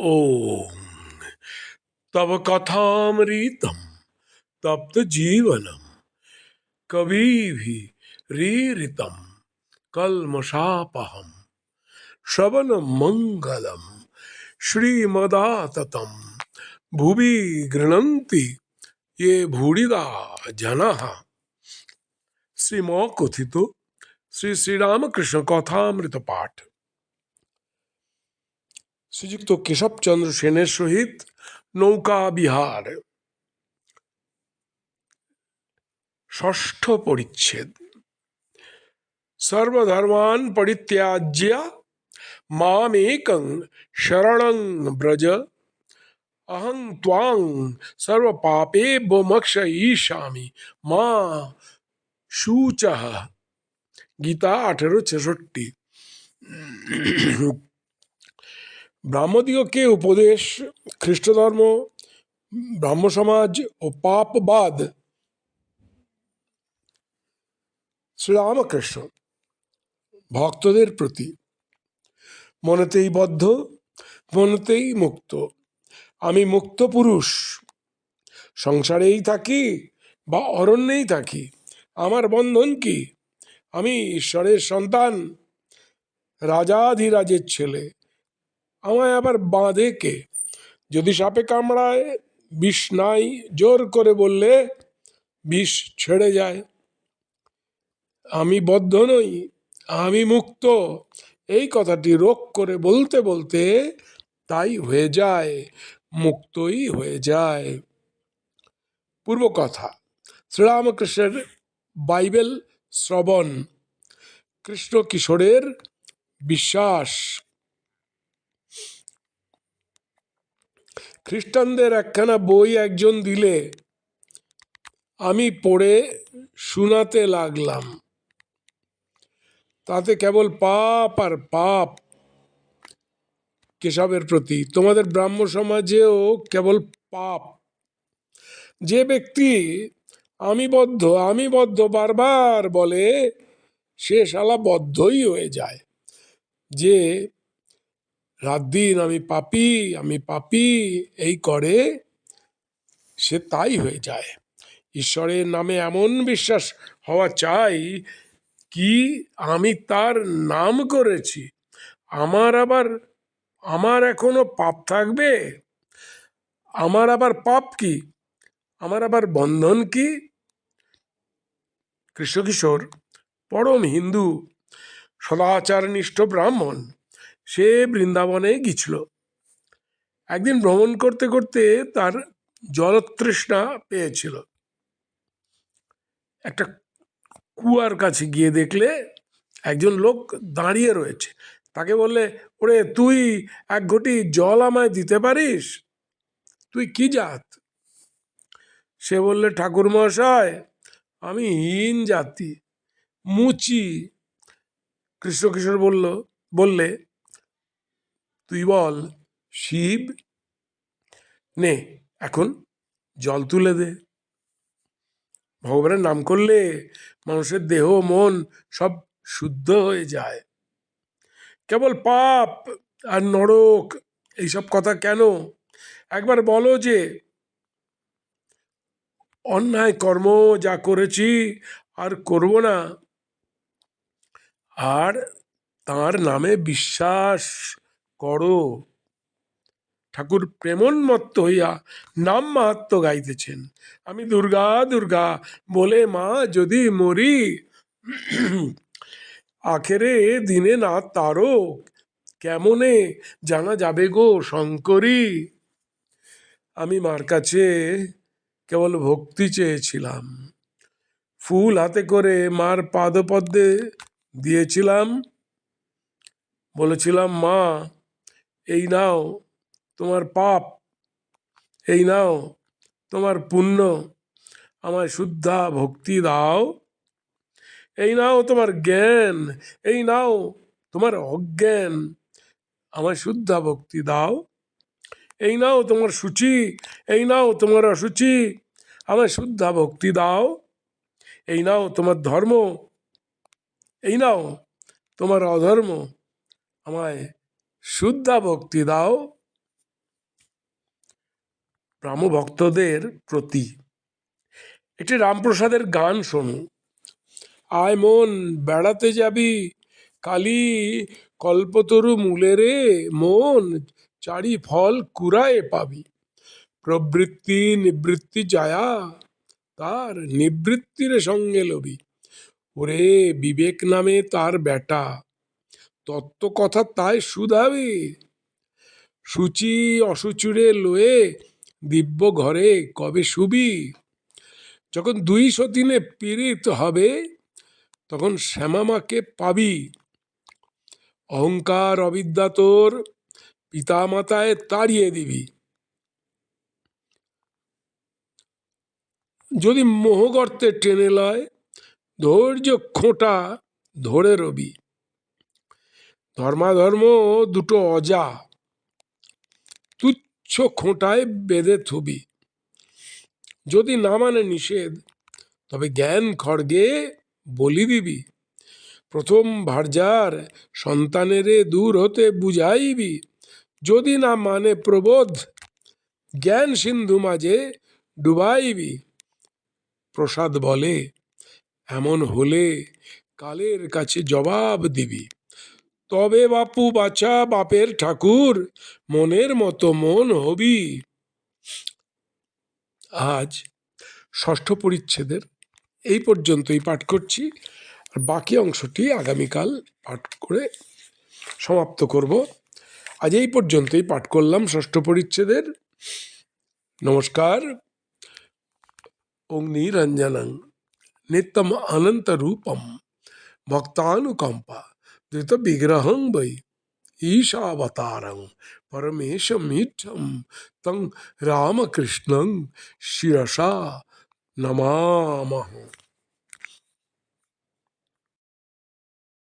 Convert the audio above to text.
ओम। तब कथामृतम तप्त जीवनम, कभी भी रीरितम कलमशापहम श्रवण मंगलम श्रीमदाततम, भुवि गृणंति ये भूरिदा जना। श्री मौकुथित श्री श्री रामकृष्ण कथामृत पाठ শ্রীযুক্ত কেশবচন্দ্র সেনের সহিত নৌকা বিহার ষষ্ঠ পরিচ্ছেদ সর্বধর্মান পরিত্যাজ্য মামেকং শরণং ব্রজ অহং ত্বাং সর্বপাপে বোমক্ষ ঈশামি মা শুচহ গীতা আঠেরো ছেষট্টি ব্রাহ্মদিগকে উপদেশ, খ্রিস্টধর্ম ব্রাহ্ম সমাজ ও পাপবাদ? শ্রীরামকৃষ্ণ, ভক্তদের প্রতি। মনেতেই বদ্ধ, মনেতেই মুক্ত। আমি মুক্ত পুরুষ। সংসারেই থাকি বা অরণ্যেই থাকি, আমার বন্ধন কি? আমি ঈশ্বরের সন্তান, রাজাধিরাজের ছেলে। আমায় আবার বাঁধে কে? যদি সাপে কামড়ায়, বিষ নাই, জোর করে বললে বিষ ছেড়ে যায়। আমি বদ্ধ নই, আমি মুক্ত। এই কথাটি রোগ করে বলতে বলতে তাই হয়ে যায়, মুক্তই হয়ে যায়। পূর্ব কথা, শ্রীরামকৃষ্ণের বাইবেল শ্রবণ, কৃষ্ণ কিশোরের বিশ্বাস। খ্রিস্টানদের একখানা বই একজন দিলে, আমি পড়ে শোনাতে লাগলাম। তাতে কেবল পাপ আর পাপ কেশবের প্রতি। তোমাদের ব্রাহ্ম সমাজেও কেবল পাপ। যে ব্যক্তি আমি বদ্ধ আমি বদ্ধ বারবার বলে, সে শালা বদ্ধই হয়ে যায়। যে রাত দিন আমি পাপি আমি পাপি, এই করে সে তাই হয়ে যায়। ঈশ্বরের নামে এমন বিশ্বাস হওয়া চাই কি আমি তার নাম করেছি। আমার আবার, আমার এখনও পাপ থাকবে? আমার আবার পাপ কি? আমার আবার বন্ধন কি? কৃষ্ণকিশোর, পরম হিন্দু, সদাচারনিষ্ঠ ব্রাহ্মণ সে বৃন্দাবনে গিয়েছিল। একদিন ভ্রমণ করতে করতে তার জলতৃষ্ণা পেয়েছিল। একটা কুয়ার কাছে গিয়ে দেখলে একজন লোক দাঁড়িয়ে রয়েছে। তাকে বললে, ওরে, তুই এক ঘটি জল আমায় দিতে পারিস? তুই কি জাত? সে বললে, ঠাকুর মহাশয়, আমি হীন জাতি, মুচি। কৃষ্ণকিশোর বলল, বললে তুই বল, শিব? নে, এখন জল তুলে দে। ভগবানের নাম করলে মানুষের দেহ, মন সব শুদ্ধ হয়ে যায়। কেবল পাপ আর নরক, এইসব কথা কেন? একবার বলো যে, অন্যায় কর্ম যা করেছি আর করব না, আর তার নামে বিশ্বাস করো। ঠাকুর প্রেমন্মত্ত হইয়া নাম মাহাত্ম গাইতেছেন। আমি দুর্গা দুর্গা, বলে মা যদি মরি, আখেরে দিনে না তারো কেমনে জানা যাবে গো শঙ্করী? আমি মার কাছে কেবল ভক্তি চেয়েছিলাম। ফুল হাতে করে মার পাদপদ্মে দিয়েছিলাম। বলেছিলাম, মা এই নাও, তোমার পাপ। এই নাও, তোমার পুণ্য। আমায় শুদ্ধা ভক্তি দাও। এই নাও তোমার জ্ঞান, এই নাও তোমার অজ্ঞান। আমায় শুদ্ধা ভক্তি দাও। এই নাও তোমার সূচি, এই নাও তোমার অসুচি। আমায় শুদ্ধা ভক্তি দাও। এই নাও তোমার ধর্ম। এই নাও তোমার অধর্ম। আমায় শুদ্ধা ভক্তি দাও। ভক্তদের প্রতি। একটি রামপ্রসাদের গান শোনো। আয় মন, বেড়াতে যাবি, কালি কল্পতরু মূলে রে, মন চারি ফল কুড়ায়ে পাবি। প্রবৃত্তি নিবৃত্তি যায়া, তার নিবৃত্তির সঙ্গে লবি। ওরে বিবেক নামে তার বেটা তত্ত্ব কথা তাই শুধাবি সূচি অসুচুরে লয়ে দিব্য ঘরে কবে শুবি? যখন দুই সতীনে পীড়িত হবে, তখন শ্যামামাকে পাবি। অহংকার অবিদ্যা তোর পিতামাতায় তাড়িয়ে দিবি। যদি মোহগর্তে টেনে লয়, ধৈর্য খোঁটা ধরে রবি। ধর্মাধর্ম দুটো অজা। তুচ্ছ খোঁটায় বেঁধে থবি। যদি না মানে নিষেধ, তবে জ্ঞান খড়গে বলি দিবি। প্রথম ভার্যার সন্তানেরে দূর হতে বুঝাইবি। যদি না মানে প্রবোধ, জ্ঞান সিন্ধু মাঝে ডুবাইবি। প্রসাদ বলে, এমন হলে কালের কাছে জবাব দিবি। তবে বাপু বাছা বাপের ঠাকুর, মনের মতো মন হবি। আজ ষষ্ঠ পরিচ্ছেদের, এই পর্যন্তই পাঠ করছি। আর বাকি অংশটি আগামীকাল পাঠ করে সমাপ্ত করব। আজ এই পর্যন্তই পাঠ করলাম ষষ্ঠ পরিচ্ছেদের। নমস্কার। অগ্নিরঞ্জনং। নিত্যম অনন্ত রূপম। ভক্তানুকম্পা। धित विग्रह वै। ईशावतारं परमेश परमेशमीठं तं रामकृष्णं शिरसा नमामः।